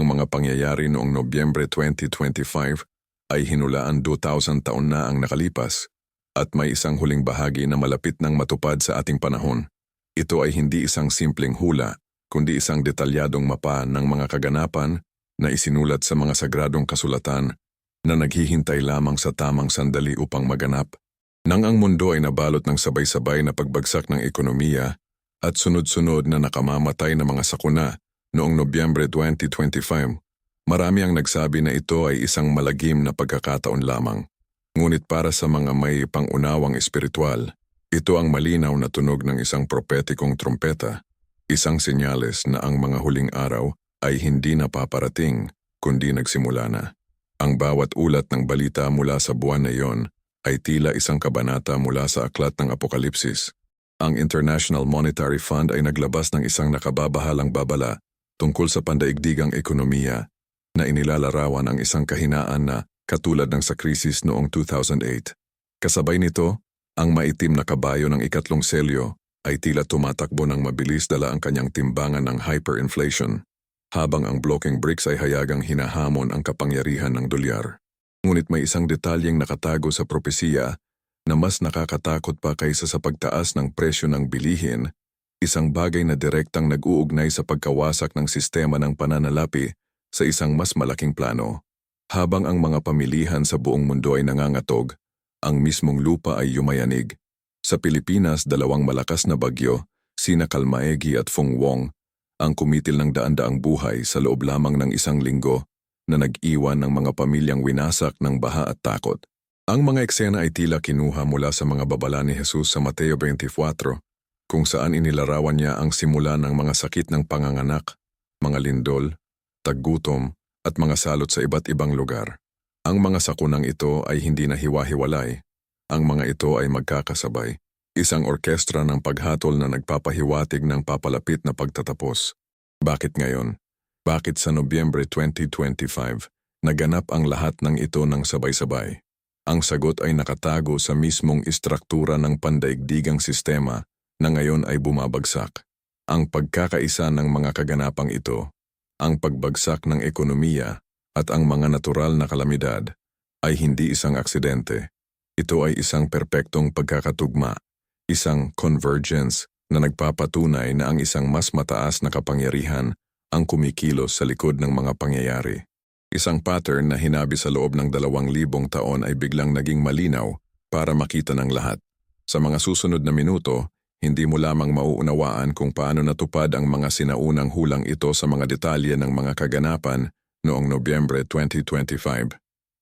Ang mga pangyayari noong Nobyembre 2025 ay hinulaan 2,000 taon na ang nakalipas at may isang huling bahagi na malapit nang matupad sa ating panahon. Ito ay hindi isang simpleng hula, kundi isang detalyadong mapa ng mga kaganapan na isinulat sa mga sagradong kasulatan na naghihintay lamang sa tamang sandali upang maganap. Nang ang mundo ay nabalot ng sabay-sabay na pagbagsak ng ekonomiya at sunod-sunod na nakamamatay na mga sakuna noong Nobyembre 2025, marami ang nagsabi na ito ay isang malagim na pagkakataon lamang. Ngunit para sa mga may pangunawang espiritual, ito ang malinaw na tunog ng isang propetikong trumpeta, isang senyales na ang mga huling araw ay hindi na paparating kundi nagsimula na. Ang bawat ulat ng balita mula sa buwan na iyon ay tila isang kabanata mula sa aklat ng Apokalipsis. Ang International Monetary Fund ay naglabas ng isang nakababahalang babala tungkol sa pandaigdigang ekonomiya na inilalarawan ang isang kahinaan na katulad ng sa krisis noong 2008. Kasabay nito, ang maitim na kabayo ng ikatlong selyo ay tila tumatakbo ng mabilis dala ang kanyang timbangan ng hyperinflation, habang ang blocking bricks ay hayagang hinahamon ang kapangyarihan ng dolyar. Ngunit may isang detalyeng nakatago sa propesiya na mas nakakatakot pa kaysa sa pagtaas ng presyo ng bilihin, isang bagay na direktang nag-uugnay sa pagkawasak ng sistema ng pananalapi sa isang mas malaking plano. Habang ang mga pamilihan sa buong mundo ay nangangatog, ang mismong lupa ay yumayanig. Sa Pilipinas, dalawang malakas na bagyo, sina Kalmaegi at Fung Wong, ang kumitil ng daan-daang buhay sa loob lamang ng isang linggo na nag-iwan ng mga pamilyang winasak ng baha at takot. Ang mga eksena ay tila kinuha mula sa mga babala ni Jesus sa Mateo 24, kung saan inilarawan niya ang simula ng mga sakit ng panganganak, mga lindol, taggutom, at mga salot sa iba't ibang lugar. Ang mga sakunang ito ay hindi na hiwa-hiwalay. Ang mga ito ay magkakasabay. Isang orkestra ng paghatol na nagpapahiwatig ng papalapit na pagtatapos. Bakit ngayon? Bakit sa Nobyembre 2025, naganap ang lahat ng ito ng sabay-sabay? Ang sagot ay nakatago sa mismong istruktura ng pandaigdigang sistema na ngayon ay bumabagsak. Ang pagkakaisa ng mga kaganapang ito, ang pagbagsak ng ekonomiya at ang mga natural na kalamidad ay hindi isang aksidente. Ito ay isang perpektong pagkakatugma, isang convergence na nagpapatunay na ang isang mas mataas na kapangyarihan ang kumikilos sa likod ng mga pangyayari. Isang pattern na hinabi sa loob ng dalawang libong taon ay biglang naging malinaw para makita ng lahat. Sa mga susunod na minuto, hindi mo lamang mauunawaan kung paano natupad ang mga sinaunang hulang ito sa mga detalye ng mga kaganapan noong Nobyembre 2025.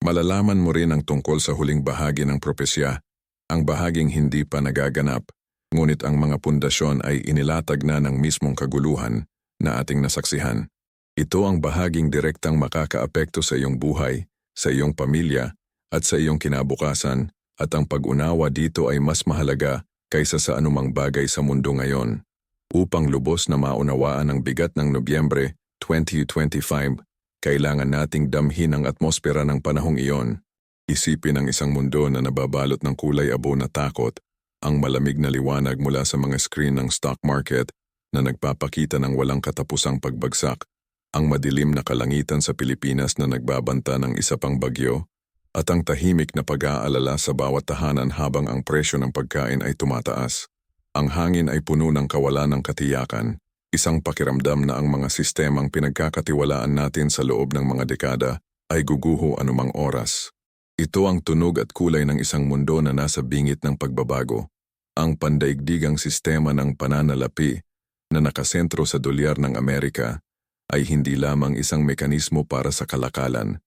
Malalaman mo rin ang tungkol sa huling bahagi ng propesya, ang bahaging hindi pa nagaganap, ngunit ang mga pundasyon ay inilatag na ng mismong kaguluhan na ating nasaksihan. Ito ang bahaging direktang makakaapekto sa iyong buhay, sa iyong pamilya, at sa iyong kinabukasan, at ang pag-unawa dito ay mas mahalaga kaysa sa anumang bagay sa mundo ngayon. Upang lubos na maunawaan ang bigat ng Nobyembre 2025, kailangan nating damhin ang atmosfera ng panahong iyon. Isipin ang isang mundo na nababalot ng kulay abo na takot, ang malamig na liwanag mula sa mga screen ng stock market na nagpapakita ng walang katapusang pagbagsak, ang madilim na kalangitan sa Pilipinas na nagbabanta ng isa pang bagyo, at ang tahimik na pag-aalala sa bawat tahanan habang ang presyo ng pagkain ay tumataas. Ang hangin ay puno ng kawalan ng katiyakan, isang pakiramdam na ang mga sistemang pinagkakatiwalaan natin sa loob ng mga dekada ay guguho anumang oras. Ito ang tunog at kulay ng isang mundo na nasa bingit ng pagbabago. Ang pandaigdigang sistema ng pananalapi na nakasentro sa dolyar ng Amerika ay hindi lamang isang mekanismo para sa kalakalan.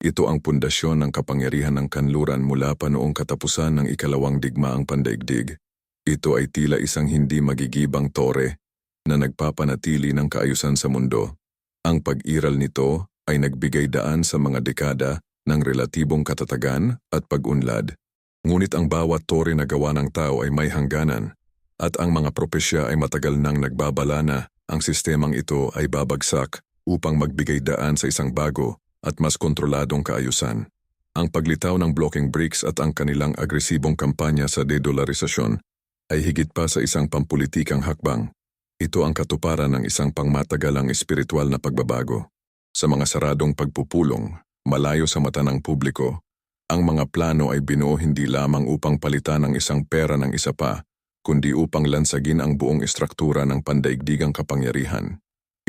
Ito ang pundasyon ng kapangyarihan ng kanluran mula pa noong katapusan ng ikalawang digmaang pandaigdig. Ito ay tila isang hindi magigibang tore na nagpapanatili ng kaayusan sa mundo. Ang pag-iral nito ay nagbigay daan sa mga dekada ng relatibong katatagan at pag-unlad. Ngunit ang bawat tore na gawa ng tao ay may hangganan at ang mga propesya ay matagal nang nagbabala na ang sistemang ito ay babagsak upang magbigay daan sa isang bago at mas kontroladong kaayusan. Ang paglitaw ng blocking bricks at ang kanilang agresibong kampanya sa dedolarisasyon ay higit pa sa isang pampulitikang hakbang. Ito ang katuparan ng isang pangmatagalang espiritual na pagbabago. Sa mga saradong pagpupulong, malayo sa mata ng publiko, ang mga plano ay binuo hindi lamang upang palitan ang isang pera ng isa pa, kundi upang lansagin ang buong istruktura ng pandaigdigang kapangyarihan.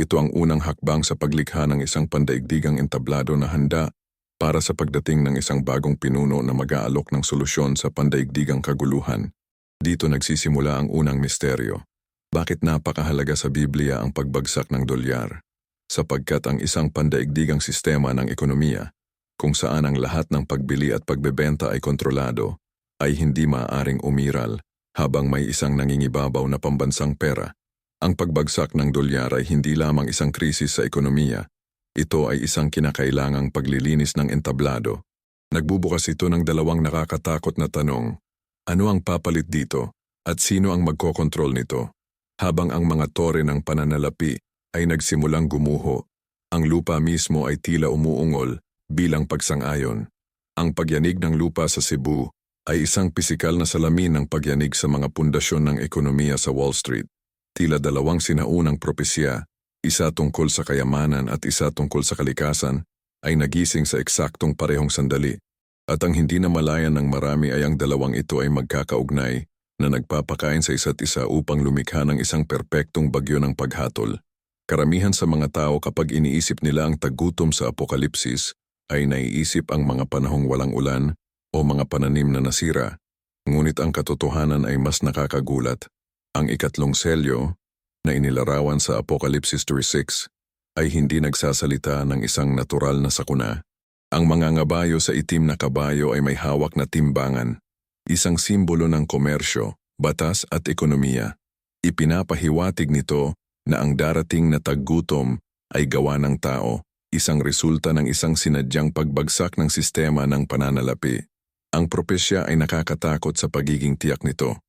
Ito ang unang hakbang sa paglikha ng isang pandaigdigang entablado na handa para sa pagdating ng isang bagong pinuno na mag-aalok ng solusyon sa pandaigdigang kaguluhan. Dito nagsisimula ang unang misteryo. Bakit napakahalaga sa Biblia ang pagbagsak ng dolyar? Sapagkat ang isang pandaigdigang sistema ng ekonomiya, kung saan ang lahat ng pagbili at pagbebenta ay kontrolado, ay hindi maaaring umiral habang may isang nangingibabaw na pambansang pera. Ang pagbagsak ng dolyar ay hindi lamang isang krisis sa ekonomiya, ito ay isang kinakailangang paglilinis ng entablado. Nagbubukas ito ng dalawang nakakatakot na tanong. Ano ang papalit dito at sino ang magkokontrol nito? Habang ang mga tore ng pananalapi ay nagsimulang gumuho, ang lupa mismo ay tila umuungol bilang pagsang-ayon. Ang pagyanig ng lupa sa Cebu ay isang pisikal na salamin ng pagyanig sa mga pundasyon ng ekonomiya sa Wall Street. Tila dalawang sinaunang propesya, isa tungkol sa kayamanan at isa tungkol sa kalikasan, ay nagising sa eksaktong parehong sandali. At ang hindi na malayan ng marami ay ang dalawang ito ay magkakaugnay na nagpapakain sa isa't isa upang lumikha ng isang perpektong bagyo ng paghatol. Karamihan sa mga tao kapag iniisip nila ang tagutom sa apokalipsis ay naiisip ang mga panahong walang ulan o mga pananim na nasira. Ngunit ang katotohanan ay mas nakakagulat. Ang ikatlong selyo na inilarawan sa Apokalipsis 3.6 ay hindi nagsasalita ng isang natural na sakuna. Ang mga ngabayo sa itim na kabayo ay may hawak na timbangan isang simbolo ng komersyo, batas at ekonomiya. Ipinapahiwatig nito na ang darating na taggutom ay gawa ng tao, isang resulta ng isang sinadyang pagbagsak ng sistema ng pananalapi. Ang propesya ay nakakatakot sa pagiging tiyak nito.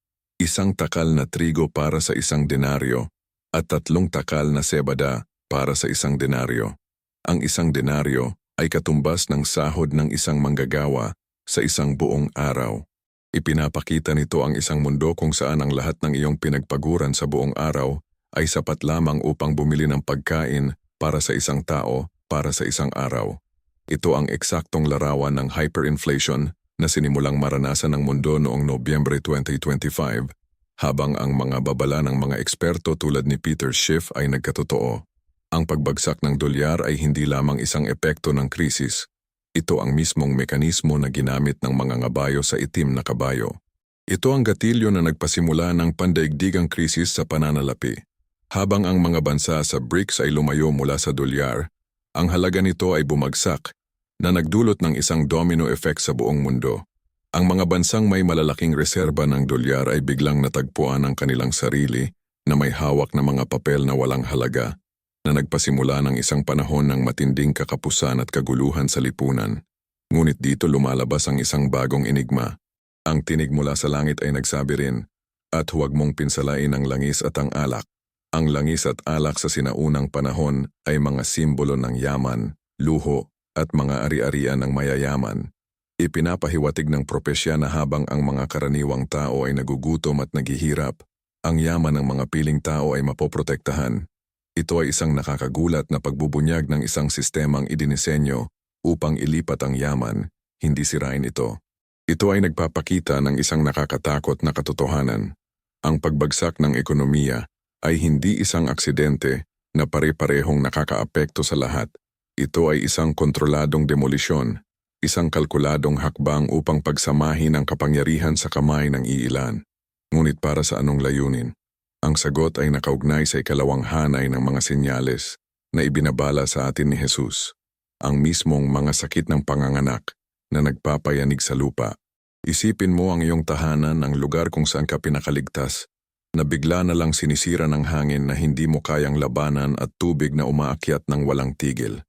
Isang takal na trigo para sa isang denaryo at tatlong takal na sebada para sa isang denaryo. Ang isang denaryo ay katumbas ng sahod ng isang manggagawa sa isang buong araw. Ipinapakita nito ang isang mundo kung saan ang lahat ng iyong pinagpaguran sa buong araw ay sapat lamang upang bumili ng pagkain para sa isang tao para sa isang araw. Ito ang eksaktong larawan ng hyperinflation na sinimulang maranasan ng mundo noong Nobyembre 2025 habang ang mga babala ng mga eksperto tulad ni Peter Schiff ay nagkatotoo. Ang pagbagsak ng dolyar ay hindi lamang isang epekto ng krisis, ito ang mismong mekanismo na ginamit ng mga ngabayo sa itim na kabayo. Ito ang gatilyo na nagpasimula ng pandaigdigang krisis sa pananalapi. Habang ang mga bansa sa BRICS ay lumayo mula sa dolyar, ang halaga nito ay bumagsak na nagdulot ng isang domino effect sa buong mundo. Ang mga bansang may malalaking reserba ng dolyar ay biglang natagpuan ang kanilang sarili na may hawak na mga papel na walang halaga na nagpasimula ng isang panahon ng matinding kakapusan at kaguluhan sa lipunan. Ngunit dito lumalabas ang isang bagong enigma. Ang tinig mula sa langit ay nagsabi rin, at huwag mong pinsalain ang langis at ang alak. Ang langis at alak sa sinaunang panahon ay mga simbolo ng yaman, luho, at mga ari-arian ng mayayaman. Ipinapahiwatig ng propesya na habang ang mga karaniwang tao ay nagugutom at naghihirap, ang yaman ng mga piling tao ay mapoprotektahan. Ito ay isang nakakagulat na pagbubunyag ng isang sistemang idinisenyo upang ilipat ang yaman, hindi sirain ito. Ito ay nagpapakita ng isang nakakatakot na katotohanan. Ang pagbagsak ng ekonomiya ay hindi isang aksidente na pare-parehong nakakaapekto sa lahat. Ito ay isang kontroladong demolisyon, isang kalkuladong hakbang upang pagsamahin ang kapangyarihan sa kamay ng iilan. Ngunit para sa anong layunin? Ang sagot ay nakaugnay sa ikalawang hanay ng mga senyales na ibinabala sa atin ni Jesus, ang mismong mga sakit ng panganganak na nagpapayanig sa lupa. Isipin mo ang iyong tahanan, ang lugar kung saan ka pinakaligtas, na bigla na lang sinisira ng hangin na hindi mo kayang labanan at tubig na umaakyat ng walang tigil.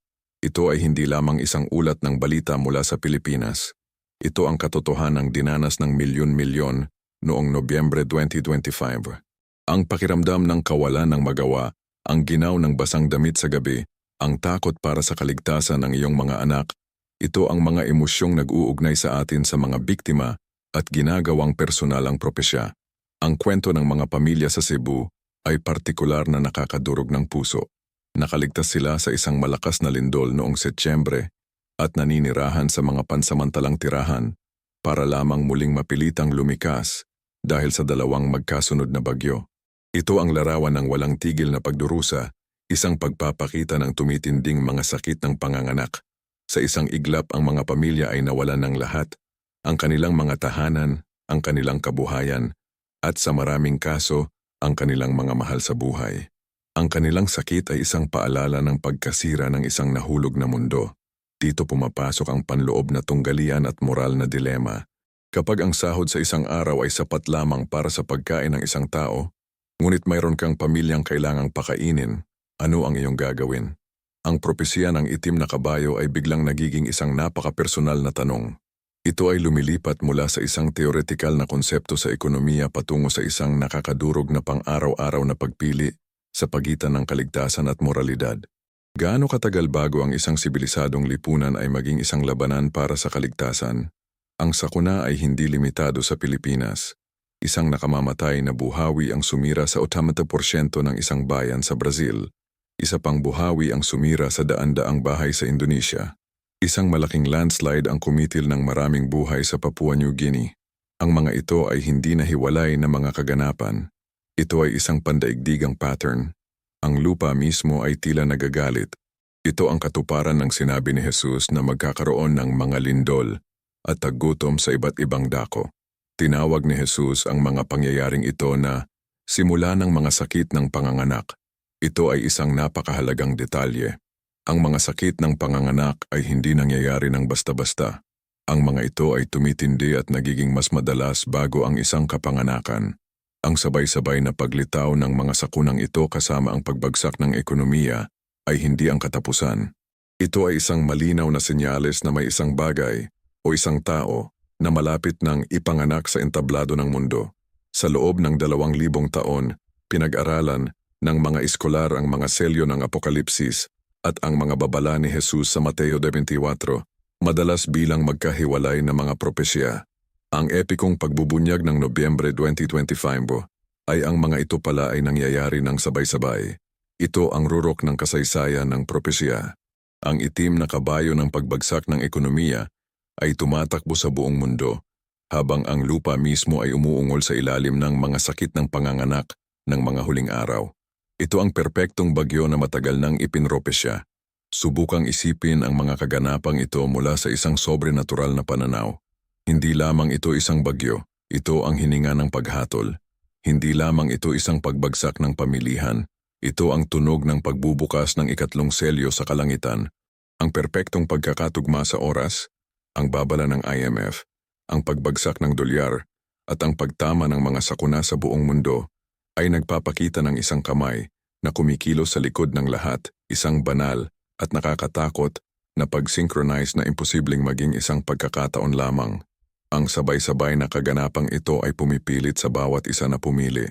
Ito ay hindi lamang isang ulat ng balita mula sa Pilipinas. Ito ang katotohanan ng dinanas ng milyon-milyon noong Nobyembre 2025. Ang pakiramdam ng kawalan ng magawa, ang ginaw ng basang damit sa gabi, ang takot para sa kaligtasan ng iyong mga anak, ito ang mga emosyong nag-uugnay sa atin sa mga biktima at ginagawang personal ang propesya. Ang kwento ng mga pamilya sa Cebu ay partikular na nakakadurog ng puso. Nakaligtas sila sa isang malakas na lindol noong Setyembre at naninirahan sa mga pansamantalang tirahan para lamang muling mapilitang lumikas dahil sa dalawang magkasunod na bagyo. Ito ang larawan ng walang tigil na pagdurusa, isang pagpapakita ng tumitinding mga sakit ng panganganak. Sa isang iglap ang mga pamilya ay nawalan ng lahat, ang kanilang mga tahanan, ang kanilang kabuhayan, at sa maraming kaso, ang kanilang mga mahal sa buhay. Ang kanilang sakit ay isang paalala ng pagkasira ng isang nahulog na mundo. Dito pumapasok ang panloob na tunggalian at moral na dilema. Kapag ang sahod sa isang araw ay sapat lamang para sa pagkain ng isang tao, ngunit mayroon kang pamilyang kailangang pakainin, ano ang iyong gagawin? Ang propesya ng itim na kabayo ay biglang nagiging isang napaka-personal na tanong. Ito ay lumilipat mula sa isang teoretikal na konsepto sa ekonomiya patungo sa isang nakakadurog na pang-araw-araw na pagpili sa pagitan ng kaligtasan at moralidad. Gaano katagal bago ang isang sibilisadong lipunan ay maging isang labanan para sa kaligtasan? Ang sakuna ay hindi limitado sa Pilipinas. Isang nakamamatay na buhawi ang sumira sa 80% ng isang bayan sa Brazil. Isa pang buhawi ang sumira sa daan-daang bahay sa Indonesia. Isang malaking landslide ang kumitil ng maraming buhay sa Papua New Guinea. Ang mga ito ay hindi nahiwalay na mga kaganapan. Ito ay isang pandaigdigang pattern. Ang lupa mismo ay tila nagagalit. Ito ang katuparan ng sinabi ni Jesus na magkakaroon ng mga lindol at taggutom sa iba't ibang dako. Tinawag ni Jesus ang mga pangyayaring ito na simula ng mga sakit ng panganganak. Ito ay isang napakahalagang detalye. Ang mga sakit ng panganganak ay hindi nangyayari ng basta-basta. Ang mga ito ay tumitindi at nagiging mas madalas bago ang isang kapanganakan. Ang sabay-sabay na paglitaw ng mga sakunang ito kasama ang pagbagsak ng ekonomiya ay hindi ang katapusan. Ito ay isang malinaw na senyales na may isang bagay o isang tao na malapit ng ipanganak sa entablado ng mundo. Sa loob ng dalawang libong taon, pinag-aralan ng mga eskolar ang mga selyo ng Apokalipsis at ang mga babala ni Jesus sa Mateo 24, madalas bilang magkahiwalay na mga propesya. Ang epikong pagbubunyag ng Nobyembre 2025 ay ang mga ito pala ay nangyayari ng sabay-sabay. Ito ang rurok ng kasaysayan ng propesya. Ang itim na kabayo ng pagbagsak ng ekonomiya ay tumatakbo sa buong mundo, habang ang lupa mismo ay umuungol sa ilalim ng mga sakit ng panganganak ng mga huling araw. Ito ang perpektong bagyo na matagal nang ipinropesya. Subukang isipin ang mga kaganapang ito mula sa isang sobrenatural na pananaw. Hindi lamang ito isang bagyo, ito ang hininga ng paghatol. Hindi lamang ito isang pagbagsak ng pamilihan, ito ang tunog ng pagbubukas ng ikatlong selyo sa kalangitan. Ang perpektong pagkakatugma sa oras, ang babala ng IMF, ang pagbagsak ng dolyar, at ang pagtama ng mga sakuna sa buong mundo ay nagpapakita ng isang kamay na kumikilos sa likod ng lahat, isang banal at nakakatakot na pag-synchronize na imposibleng maging isang pagkakataon lamang. Ang sabay-sabay na kaganapang ito ay pumipilit sa bawat isa na pumili.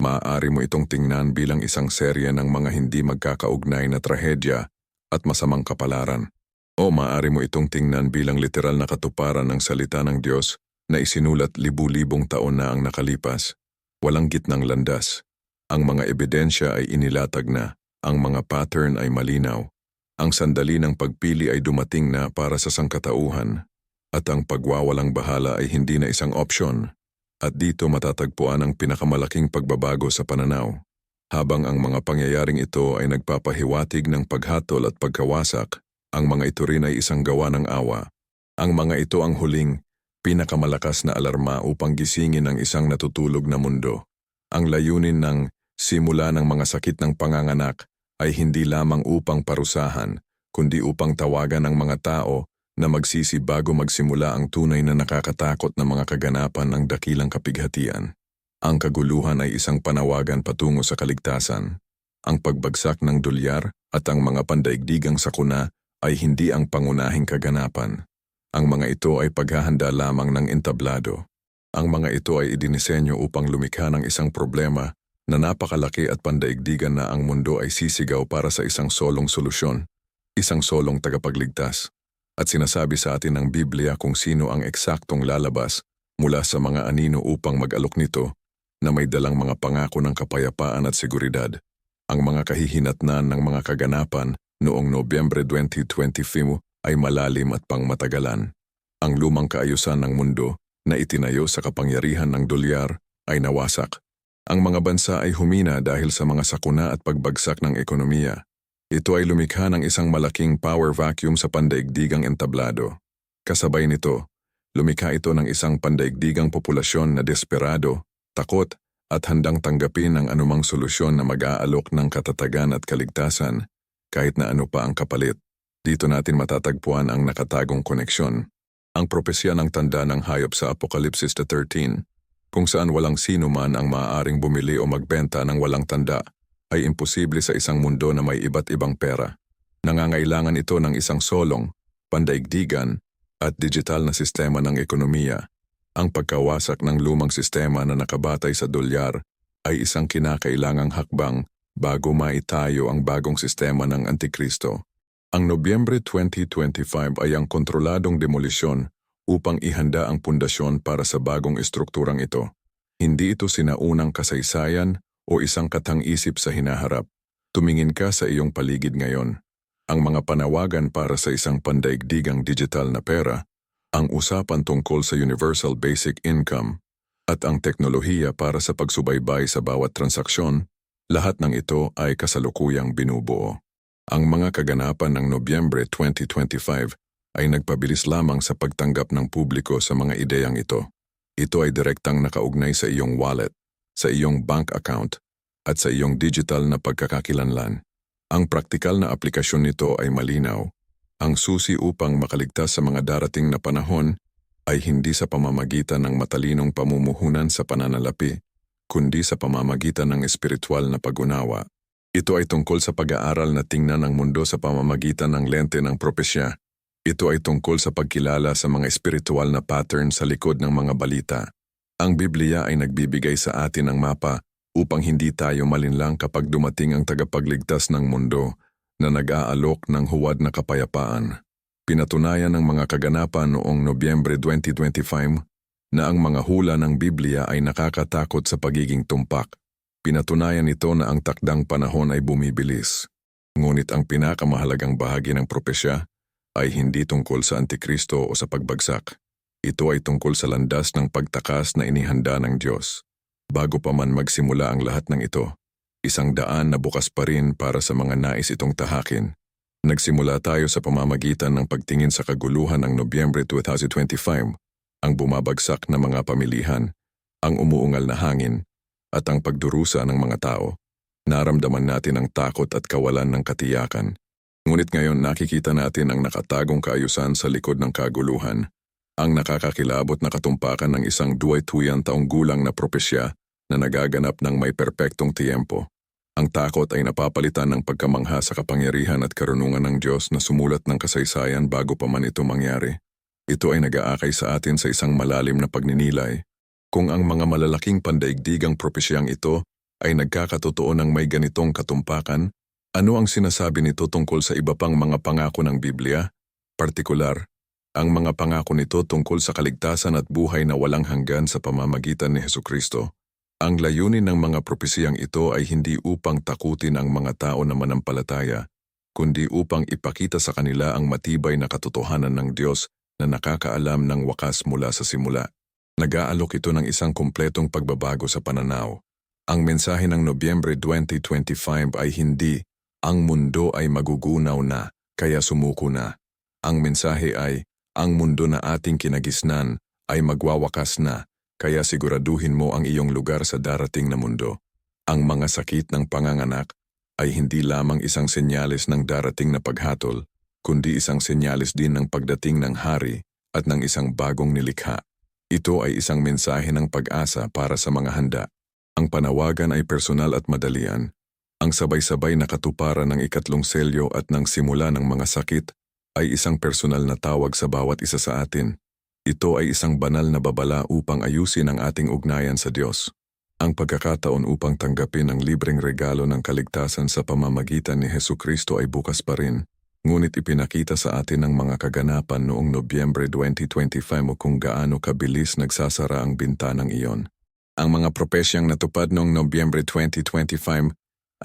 Maaari mo itong tingnan bilang isang serye ng mga hindi magkakaugnay na trahedya at masamang kapalaran. O maaari mo itong tingnan bilang literal na katuparan ng salita ng Diyos na isinulat libu-libong taon na ang nakalipas. Walang gitnang landas. Ang mga ebidensya ay inilatag na, ang mga pattern ay malinaw. Ang sandali ng pagpili ay dumating na para sa sangkatauhan at ang pagwawalang bahala ay hindi na isang opsyon. At dito matatagpuan ang pinakamalaking pagbabago sa pananaw. Habang ang mga pangyayaring ito ay nagpapahiwatig ng paghatol at pagkawasak, ang mga ito rin ay isang gawa ng awa. Ang mga ito ang huling, pinakamalakas na alarma upang gisingin ang isang natutulog na mundo. Ang layunin ng simula ng mga sakit ng panganganak ay hindi lamang upang parusahan, kundi upang tawagan ang mga tao na magsisi bago magsimula ang tunay na nakakatakot na mga kaganapan ng dakilang kapighatian. Ang kaguluhan ay isang panawagan patungo sa kaligtasan. Ang pagbagsak ng dolyar at ang mga pandaigdigang sakuna ay hindi ang pangunahing kaganapan. Ang mga ito ay paghahanda lamang ng entablado. Ang mga ito ay idinisenyo upang lumikha ng isang problema na napakalaki at pandaigdigan na ang mundo ay sisigaw para sa isang solong solusyon, isang solong tagapagligtas at sinasabi sa atin ng Biblia kung sino ang eksaktong lalabas mula sa mga anino upang mag-alok nito na may dalang mga pangako ng kapayapaan at seguridad. Ang mga kahihinatnan ng mga kaganapan noong Nobyembre 2025 ay malalim at pangmatagalan. Ang lumang kaayusan ng mundo na itinayo sa kapangyarihan ng dolyar ay nawasak. Ang mga bansa ay humina dahil sa mga sakuna at pagbagsak ng ekonomiya. Ito ay lumikha ng isang malaking power vacuum sa pandaigdigang entablado. Kasabay nito, lumikha ito ng isang pandaigdigang populasyon na desperado, takot, at handang tanggapin ang anumang solusyon na mag-aalok ng katatagan at kaligtasan, kahit na ano pa ang kapalit. Dito natin matatagpuan ang nakatagong koneksyon. Ang propesya ng tanda ng hayop sa Apokalipsis 13, kung saan walang sino man ang maaaring bumili o magbenta ng walang tanda, ay imposible sa isang mundo na may iba't ibang pera. Nangangailangan ito ng isang solong, pandaigdigan, at digital na sistema ng ekonomiya. Ang pagkawasak ng lumang sistema na nakabatay sa dolyar ay isang kinakailangang hakbang bago maitayo ang bagong sistema ng Antikristo. Ang Nobyembre 2025 ay ang kontroladong demolisyon upang ihanda ang pundasyon para sa bagong estrukturang ito. Hindi ito sinaunang kasaysayan o isang katang-isip sa hinaharap. Tumingin ka sa iyong paligid ngayon. Ang mga panawagan para sa isang pandaigdigang digital na pera ang usapan tungkol sa Universal Basic Income at ang teknolohiya para sa pagsubaybay sa bawat transaksyon, lahat ng ito ay kasalukuyang binubuo. Ang mga kaganapan ng Nobyembre 2025 ay nagpabilis lamang sa pagtanggap ng publiko sa mga ideyang ito. Ito ay direktang nakaugnay sa iyong wallet, sa iyong bank account, at sa iyong digital na pagkakakilanlan. Ang praktikal na aplikasyon nito ay malinaw ang susi upang makaligtas sa mga darating na panahon ay hindi sa pamamagitan ng matalinong pamumuhunan sa pananalapi, kundi sa pamamagitan ng espiritual na pag-unawa. Ito ay tungkol sa pag-aaral na tingnan ng mundo sa pamamagitan ng lente ng propesya. Ito ay tungkol sa pagkilala sa mga espiritual na pattern sa likod ng mga balita. Ang Biblia ay nagbibigay sa atin ng mapa upang hindi tayo malinlang kapag dumating ang tagapagligtas ng mundo na nag-aalok ng huwad na kapayapaan. Pinatunayan ng mga kaganapan noong Nobyembre 2025 na ang mga hula ng Biblia ay nakakatakot sa pagiging tumpak. Pinatunayan nito na ang takdang panahon ay bumibilis. Ngunit ang pinakamahalagang bahagi ng propesya ay hindi tungkol sa Antikristo o sa pagbagsak. Ito ay tungkol sa landas ng pagtakas na inihanda ng Diyos. Bago pa man magsimula ang lahat ng ito, Isang daan na bukas pa rin para sa mga nais itong tahakin. Nagsimula tayo sa pamamagitan ng pagtingin sa kaguluhan ng Nobyembre 2025, ang bumabagsak na mga pamilihan, ang umuungal na hangin, at ang pagdurusa ng mga tao. Naramdaman natin ang takot at kawalan ng katiyakan. Ngunit ngayon nakikita natin ang nakatagong kaayusan sa likod ng kaguluhan, ang nakakakilabot na katumpakan ng isang duway-tuyan taong gulang na propesya na nagaganap ng may perpektong tiyempo. Ang takot ay napapalitan ng pagkamangha sa kapangyarihan at karunungan ng Diyos na sumulat ng kasaysayan bago pa man ito mangyari. Ito ay nag-aakay sa atin sa isang malalim na pagninilay. Kung ang mga malalaking pandaigdigang propesyang ito ay nagkakatotoo ng may ganitong katumpakan, ano ang sinasabi nito tungkol sa iba pang mga pangako ng Biblia? Partikular, ang mga pangako nito tungkol sa kaligtasan at buhay na walang hanggan sa pamamagitan ni Heso Kristo. Ang layunin ng mga propesiyang ito ay hindi upang takutin ang mga tao na manampalataya, kundi upang ipakita sa kanila ang matibay na katotohanan ng Diyos na nakakaalam ng wakas mula sa simula. Nag-aalok ito ng isang kumpletong pagbabago sa pananaw. Ang mensahe ng Nobyembre 2025 ay hindi, ang mundo ay magugunaw na, kaya sumuko na. Ang mensahe ay, ang mundo na ating kinagisnan ay magwawakas na, kaya siguraduhin mo ang iyong lugar sa darating na mundo. Ang mga sakit ng panganganak ay hindi lamang isang senyales ng darating na paghatol, kundi isang senyales din ng pagdating ng hari at ng isang bagong nilikha. Ito ay isang mensahe ng pag-asa para sa mga handa. Ang panawagan ay personal at madalian. Ang sabay-sabay na katuparan ng ikatlong selyo at ng simula ng mga sakit ay isang personal na tawag sa bawat isa sa atin. Ito ay isang banal na babala upang ayusin ang ating ugnayan sa Diyos. Ang pagkakataon upang tanggapin ang libreng regalo ng kaligtasan sa pamamagitan ni Heso Kristo ay bukas pa rin, ngunit ipinakita sa atin ng mga kaganapan noong Nobyembre 2025 o kung gaano kabilis nagsasara ang bintanang iyon. Ang mga propesyang natupad noong Nobyembre 2025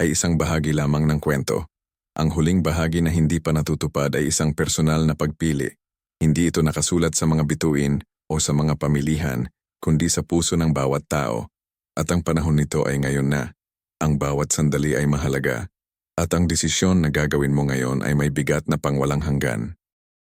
ay isang bahagi lamang ng kwento. Ang huling bahagi na hindi pa natutupad ay isang personal na pagpili. Hindi ito nakasulat sa mga bituin o sa mga pamilihan, kundi sa puso ng bawat tao. At ang panahon nito ay ngayon na. Ang bawat sandali ay mahalaga. At ang desisyon na gagawin mo ngayon ay may bigat na pangwalang hanggan.